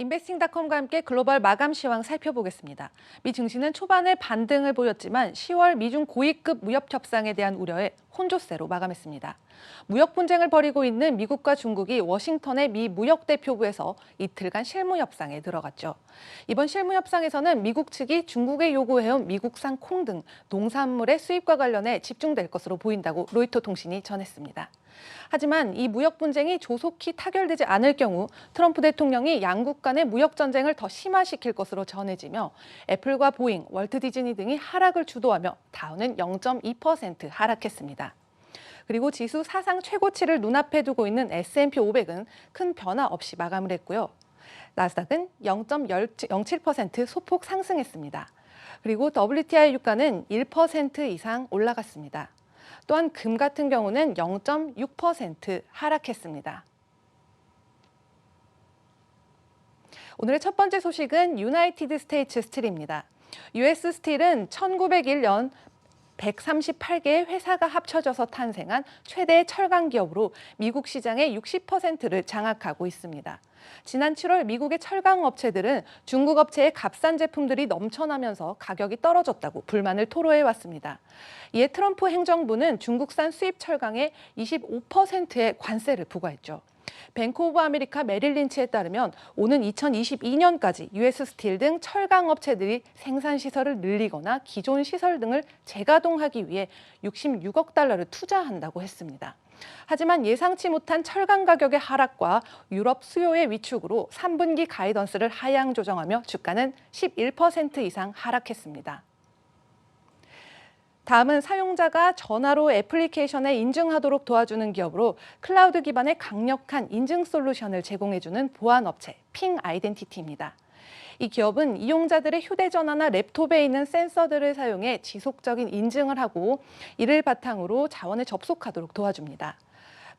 인베스팅닷컴과 함께 글로벌 마감 시황 살펴보겠습니다. 미 증시는 초반에 반등을 보였지만 10월 미중 고위급 무역 협상에 대한 우려에 혼조세로 마감했습니다. 무역 분쟁을 벌이고 있는 미국과 중국이 워싱턴의 미 무역 대표부에서 이틀간 실무 협상에 들어갔죠. 이번 실무 협상에서는 미국 측이 중국에 요구해온 미국산 콩 등 농산물의 수입과 관련해 집중될 것으로 보인다고 로이터 통신이 전했습니다. 하지만 이 무역 분쟁이 조속히 타결되지 않을 경우 트럼프 대통령이 양국 간의 무역 전쟁을 더 심화시킬 것으로 전해지며 애플과 보잉, 월트 디즈니 등이 하락을 주도하며 다우는 0.2% 하락했습니다. 그리고 지수 사상 최고치를 눈앞에 두고 있는 S&P 500은 큰 변화 없이 마감을 했고요. 나스닥은 0.07% 소폭 상승했습니다. 그리고 WTI 유가는 1% 이상 올라갔습니다. 또한 금 같은 경우는 0.6% 하락했습니다. 오늘의 첫 번째 소식은 유나이티드 스테이츠 스틸입니다. US 스틸은 1901년 138개의 회사가 합쳐져서 탄생한 최대 철강 기업으로 미국 시장의 60%를 장악하고 있습니다. 지난 7월 미국의 철강 업체들은 중국 업체의 값싼 제품들이 넘쳐나면서 가격이 떨어졌다고 불만을 토로해 왔습니다. 이에 트럼프 행정부는 중국산 수입 철강에 25%의 관세를 부과했죠. 뱅크 오브 아메리카 메릴 린치에 따르면 오는 2022년까지 US 스틸 등 철강 업체들이 생산 시설을 늘리거나 기존 시설 등을 재가동하기 위해 66억 달러를 투자한다고 했습니다. 하지만 예상치 못한 철강 가격의 하락과 유럽 수요의 위축으로 3분기 가이던스를 하향 조정하며 주가는 11% 이상 하락했습니다. 다음은 사용자가 전화로 애플리케이션에 인증하도록 도와주는 기업으로 클라우드 기반의 강력한 인증 솔루션을 제공해주는 보안 업체 핑 아이덴티티입니다. 이 기업은 이용자들의 휴대전화나 랩톱에 있는 센서들을 사용해 지속적인 인증을 하고 이를 바탕으로 자원에 접속하도록 도와줍니다.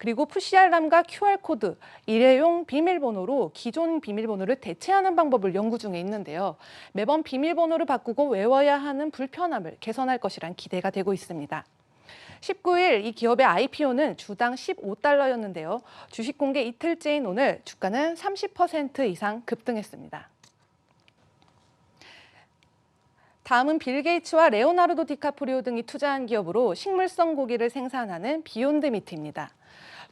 그리고 푸시 알람과 QR코드, 일회용 비밀번호로 기존 비밀번호를 대체하는 방법을 연구 중에 있는데요. 매번 비밀번호를 바꾸고 외워야 하는 불편함을 개선할 것이란 기대가 되고 있습니다. 19일 이 기업의 IPO는 주당 15달러였는데요. 주식 공개 이틀째인 오늘 주가는 30% 이상 급등했습니다. 다음은 빌 게이츠와 레오나르도 디카프리오 등이 투자한 기업으로 식물성 고기를 생산하는 비욘드 미트입니다.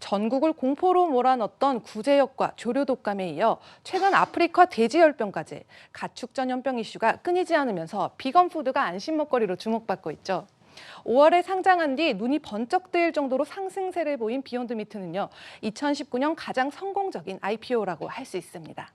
전국을 공포로 몰아넣었던 구제역과 조류 독감에 이어 최근 아프리카 돼지열병까지 가축 전염병 이슈가 끊이지 않으면서 비건 푸드가 안심 먹거리로 주목받고 있죠. 5월에 상장한 뒤 눈이 번쩍 뜨일 정도로 상승세를 보인 비욘드 미트는요. 2019년 가장 성공적인 IPO라고 할 수 있습니다.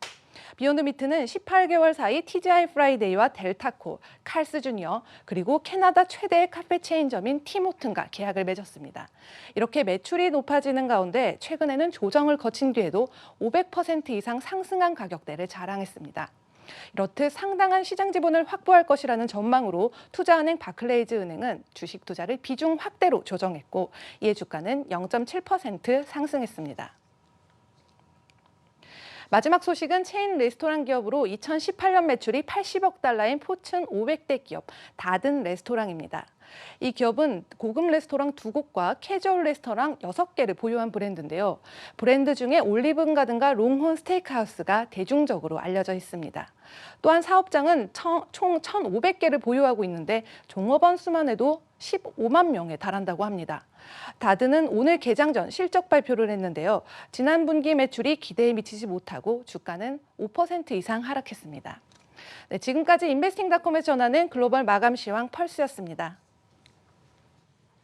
비욘드 미트는 18개월 사이 TGI 프라이데이와 델타코, 칼스 주니어, 그리고 캐나다 최대의 카페 체인점인 티모튼과 계약을 맺었습니다. 이렇게 매출이 높아지는 가운데 최근에는 조정을 거친 뒤에도 500% 이상 상승한 가격대를 자랑했습니다. 이렇듯 상당한 시장 지분을 확보할 것이라는 전망으로 투자은행 바클레이즈 은행은 주식 투자를 비중 확대로 조정했고 이에 주가는 0.7% 상승했습니다. 마지막 소식은 체인 레스토랑 기업으로 2018년 매출이 80억 달러인 포춘 500대 기업 다든 레스토랑입니다. 이 기업은 고급 레스토랑 두 곳과 캐주얼 레스토랑 여섯 개를 보유한 브랜드인데요. 브랜드 중에 올리븐 가든과 롱혼 스테이크하우스가 대중적으로 알려져 있습니다. 또한 사업장은 총 1,500개를 보유하고 있는데 종업원 수만 해도 15만 명에 달한다고 합니다. 다드는 오늘 개장 전 실적 발표를 했는데요. 지난 분기 매출이 기대에 미치지 못하고 주가는 5% 이상 하락했습니다. 네, 지금까지 인베스팅닷컴에서 전하는 글로벌 마감 시황 펄스였습니다.